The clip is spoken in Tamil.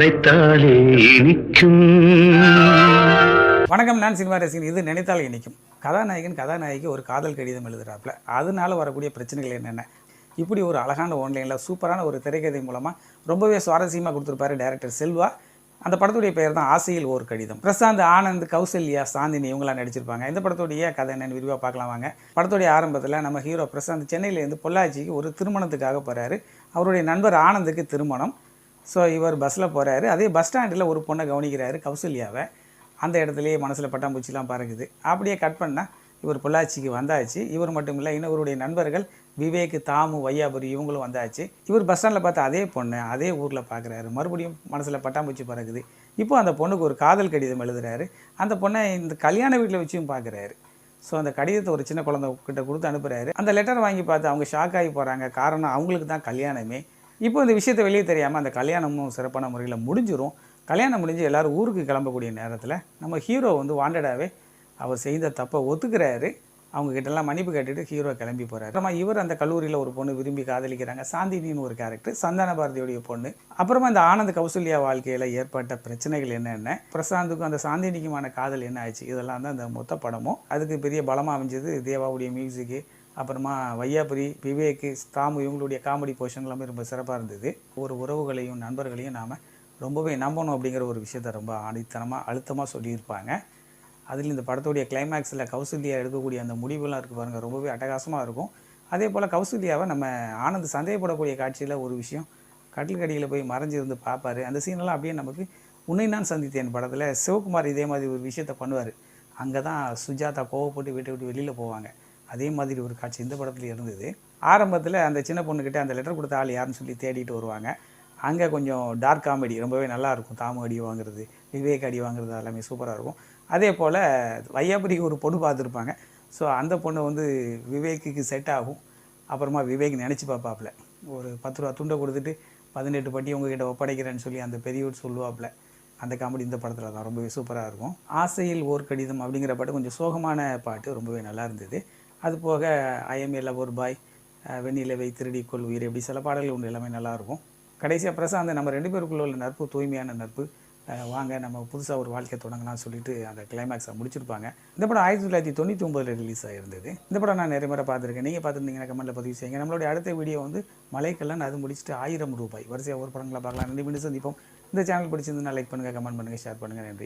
நினைத்தாலே இனிக்கும் வணக்கம் நான் சினிமா ரசிகன். இது நினைத்தால் இனிக்கும் கதாநாயகன் கதாநாயகி ஒரு காதல் கடிதம் எழுதுறாப்புல அதனால வரக்கூடிய பிரச்சனைகள் என்னென்ன? இப்படி ஒரு அழகான ஆன்லைனில் சூப்பரான ஒரு திரைக்கதை மூலமாக ரொம்பவே சுவாரஸ்யமாக கொடுத்துருப்பாரு டேரக்டர் செல்வா. அந்த படத்துடைய பெயர் தான் ஆசையில் ஓர் கடிதம். பிரசாந்த் ஆனந்த் கௌசல்யா சாந்தினி இவங்களாம் நடிச்சிருப்பாங்க. இந்த படத்துடைய கதை என்னன்னு விரிவாக பார்க்கலாம் வாங்க. படத்துடைய ஆரம்பத்தில் நம்ம ஹீரோ பிரசாந்த் சென்னையிலேருந்து பொள்ளாச்சிக்கு ஒரு திருமணத்துக்காக போகிறாரு அவருடைய நண்பர் ஆனந்துக்கு திருமணம். ஸோ இவர் பஸ்ஸில் போகிறாரு அதே பஸ் ஸ்டாண்டில் ஒரு பொண்ணை கவனிக்கிறாரு கௌசல்யாவை. அந்த இடத்துலையே மனசில் பட்டாம்பூச்சிலாம் பறக்குது. அப்படியே கட் பண்ணால் இவர் பொள்ளாச்சிக்கு வந்தாச்சு. இவர் மட்டும் இல்லை இன்னொருடைய நண்பர்கள் விவேக் தாமு வையாபுரி இவங்களும் வந்தாச்சு. இவர் பஸ் ஸ்டாண்டில் பார்த்து அதே பொண்ணை அதே ஊரில் பார்க்குறாரு மறுபடியும் மனசில் பட்டாம்பூச்சி பறக்குது. இப்போ அந்த பொண்ணுக்கு ஒரு காதல் கடிதம் எழுதுறாரு. அந்த பொண்ணை இந்த கல்யாண வீட்டில் வச்சும் பார்க்குறாரு ஸோ அந்த கடிதத்தை ஒரு சின்ன குழந்தை கிட்ட கொடுத்து அனுப்புகிறாரு அந்த லெட்டர் வாங்கி பார்த்து அவங்க ஷாக் ஆகி போகிறாங்க காரணம் அவங்களுக்கு தான் கல்யாணமே. இப்போ இந்த விஷயத்தை வெளியே தெரியாமல் அந்த கல்யாணமும் சிறப்பான முறையில் முடிஞ்சிடும் கல்யாணம் முடிஞ்சு எல்லாரும் ஊருக்கு கிளம்பக்கூடிய நேரத்தில் நம்ம ஹீரோ வந்து வாண்டடாகவே அவர் செய்த தப்பை ஒத்துக்கிறாரு. அவங்கக்கிட்டலாம் மன்னிப்பு கேட்டுட்டு ஹீரோ கிளம்பி போகிறாரு அப்புறமா இவர் அந்த கல்லூரியில் ஒரு பொண்ணு விரும்பி காதலிக்கிறாங்க. சாந்தினின்னு ஒரு கேரக்டர் சந்தான பாரதியுடைய பொண்ணு. அப்புறமா இந்த ஆனந்த் கௌசல்யா வாழ்க்கையில் ஏற்பட்ட பிரச்சனைகள் என்னென்ன பிரசாந்துக்கும் அந்த சாந்தினிக்குமான காதல் என்ன ஆச்சு இதெல்லாம் தான் அந்த மொத்த படமும். அதுக்கு பெரிய பலமாக அமைஞ்சது தேவாவுடைய மியூசிக்கு அப்புறமா வையாபுரி விவேக்கு தாமு இவங்களுடைய காமெடி போர்ஷன் எல்லாமே ரொம்ப சிறப்பாக இருந்தது. ஒரு உறவுகளையும் நண்பர்களையும் நாம் ரொம்பவே நம்பணும் அப்படிங்கிற ஒரு விஷயத்த ரொம்ப ஆணித்தனமாக அழுத்தமாக சொல்லியிருப்பாங்க. அதில் இந்த படத்துடைய கிளைமேக்ஸில் கௌசல்யா எடுக்கக்கூடிய அந்த முடிவுலாம் இருக்குது பாருங்கள் ரொம்பவே அட்டகாசமாக இருக்கும். அதே போல் கௌசல்யாவை நம்ம ஆனந்த் சந்தேகப்படக்கூடிய காட்சியில் ஒரு விஷயம் கட்டில் போய் மறைஞ்சிருந்து பார்ப்பாரு. அந்த சீனெல்லாம் அப்படியே நமக்கு உன்னை நான் சந்தித்தேன் படத்தில். சிவகுமார் இதே மாதிரி ஒரு விஷயத்த பண்ணுவார். அங்கே தான் சுஜாதா கோவப்பட்டு வீட்டை விட்டு வெளியில் போவாங்க. அதே மாதிரி ஒரு காட்சி இந்த படத்தில் இருந்தது. ஆரம்பத்தில் அந்த சின்ன பொண்ணுக்கிட்ட அந்த லெட்டர் கொடுத்த ஆள் யாருன்னு சொல்லி தேடிட்டு வருவாங்க. அங்கே கொஞ்சம் டார்க் காமெடி ரொம்பவே நல்லாயிருக்கும் தாமு அடி வாங்குறது விவேக் அடி வாங்குறது எல்லாமே சூப்பராக இருக்கும். அதே போல் வையாபுரிக்கு ஒரு பொண்ணு பார்த்துருப்பாங்க. ஸோ அந்த பொண்ணு வந்து விவேக்குக்கு செட் ஆகும். அப்புறமா விவேக் நினச்சி பார்ப்பாப்புல ஒரு பத்து ரூபா துண்டை கொடுத்துட்டு பதினெட்டு பட்டி உங்ககிட்ட ஒப்படைக்கிறேன்னு சொல்லி அந்த பெரியவர் சொல்லுவாப்புல அந்த காமெடி இந்த படத்தில் தான் ரொம்பவே சூப்பராக இருக்கும். ஆசையில் ஓர் கடிதம் அப்படிங்கிற பாட்டு கொஞ்சம் சோகமான பாட்டு ரொம்பவே நல்லா இருந்தது. அது போக ஐஎம் எல்ல ஒரு பாய் வெண்ணிலவை திருடி கொள் உயிர். இப்படி சில பாடல்கள் உண்டு எல்லாமே நல்லாயிருக்கும். கடைசியாக பிரசாந்த் நம்ம ரெண்டு பேருக்குள்ள உள்ள நட்பு தூய்மையான நட்பு வாங்க நம்ம புதுசாக ஒரு வாழ்க்கை தொடங்கலாம்னு சொல்லிட்டு அந்த கிளைமேக்ஸை முடிச்சிருப்பாங்க. இந்த படம் ஆயிரத்தி தொள்ளாயிரத்தி தொண்ணூற்றி ஒம்பதில் ரிலீஸ் ஆகிருந்தது இந்த படம் நான் நிறைய முறை பார்த்துருக்கேன். நீங்கள் பார்த்துருந்தீங்கன்னா கமெண்ட்டில் பதிவு செய்யுங்க. நம்மளுடைய அடுத்த வீடியோ வந்து மலைக்கல்லன்னு அது முடிச்சுட்டு ஆயிரம் ரூபாய். வரிசையாக ஒரு படங்களை பார்க்கலாம். நன்றி. மீண்டும் சந்திப்போம். இந்த சேனல் பிடிச்சிருந்தா லைக் பண்ணுங்கள் கமெண்ட் பண்ணுங்கள் ஷேர் பண்ணுங்கள் நன்றி.